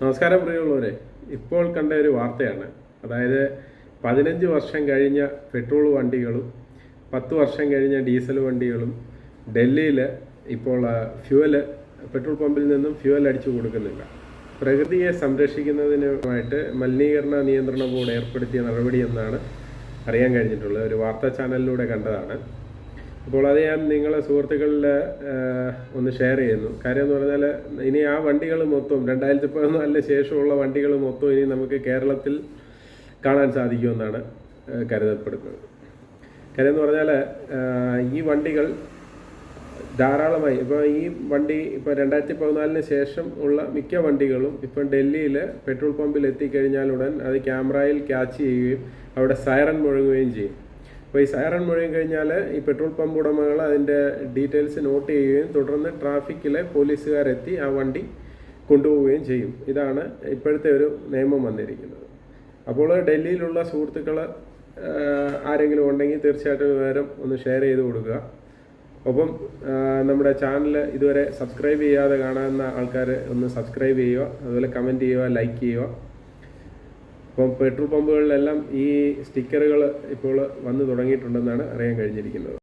നമസ്കാരം പ്രിയമുള്ളവരെ. ഇപ്പോൾ കണ്ട ഒരു വാർത്തയാണ്. അതായത് പതിനഞ്ച് വർഷം കഴിഞ്ഞ പെട്രോൾ വണ്ടികളും പത്ത് വർഷം കഴിഞ്ഞ ഡീസൽ വണ്ടികളും ഡൽഹിയിൽ ഇപ്പോൾ ആ, ഫ്യൂവൽ പെട്രോൾ പമ്പിൽ നിന്നും ഫ്യൂവൽ അടിച്ചു കൊടുക്കുന്നില്ല. പ്രകൃതിയെ സംരക്ഷിക്കുന്നതിനുമായിട്ട് മലിനീകരണ നിയന്ത്രണ ബോർഡ് ഏർപ്പെടുത്തിയ നടപടി എന്നാണ് അറിയാൻ കഴിഞ്ഞിട്ടുള്ളത്. ഒരു വാർത്താ ചാനലിലൂടെ കണ്ടതാണ്. അപ്പോൾ അത് ഞാൻ നിങ്ങളെ സുഹൃത്തുക്കളിൽ ഒന്ന് ഷെയർ ചെയ്യുന്നു. കാര്യം എന്ന് പറഞ്ഞാൽ ഇനി ആ വണ്ടികൾ മൊത്തം രണ്ടായിരത്തി പതിനാലിന് ശേഷമുള്ള വണ്ടികൾ മൊത്തം ഇനി നമുക്ക് കേരളത്തിൽ കാണാൻ സാധിക്കുമെന്നാണ് കരുതപ്പെടുന്നത്. കാര്യം എന്ന് പറഞ്ഞാൽ ഈ വണ്ടികൾ ധാരാളമായി ഇപ്പോൾ ഈ വണ്ടി ഇപ്പോൾ രണ്ടായിരത്തി പതിനാലിന് ശേഷം ഉള്ള മിക്ക വണ്ടികളും ഇപ്പം ഡൽഹിയിൽ പെട്രോൾ പമ്പിൽ എത്തിക്കഴിഞ്ഞാലുടൻ അത് ക്യാമറയിൽ ക്യാച്ച് ചെയ്യുകയും അവിടെ സൈറൺ മുഴങ്ങുകയും ചെയ്യും. അപ്പോൾ ഈ സൈറൺ മുഴങ്ങി കഴിഞ്ഞാൽ ഈ പെട്രോൾ പമ്പ് ഉടമകൾ അതിന്റെ ഡീറ്റെയിൽസ് നോട്ട് ചെയ്യുകയും തുടർന്ന് ട്രാഫിക്കിലെ പോലീസുകാരെത്തി ആ വണ്ടി കൊണ്ടുപോവുകയും ചെയ്യും. ഇതാണ് ഇപ്പോഴത്തെ ഒരു നിയമം വന്നിരിക്കുന്നത്. അപ്പോൾ ഡൽഹിയിലുള്ള സുഹൃത്തുക്കൾ ആരെങ്കിലും ഉണ്ടെങ്കിൽ തീർച്ചയായിട്ടും വിവരം ഒന്ന് ഷെയർ ചെയ്ത് കൊടുക്കുക. ഒപ്പം നമ്മുടെ ചാനൽ ഇതുവരെ സബ്സ്ക്രൈബ് ചെയ്യാതെ കാണാവുന്ന ആൾക്കാർ ഒന്ന് സബ്സ്ക്രൈബ് ചെയ്യുക. അതുപോലെ കമന്റ് ചെയ്യുക ലൈക്ക് ചെയ്യുക. അപ്പം പെട്രോൾ പമ്പുകളിലെല്ലാം ഈ സ്റ്റിക്കറുകൾ ഇപ്പോൾ വന്നു തുടങ്ങിയിട്ടുണ്ടെന്നാണ് അറിയാൻ കഴിഞ്ഞിരിക്കുന്നത്.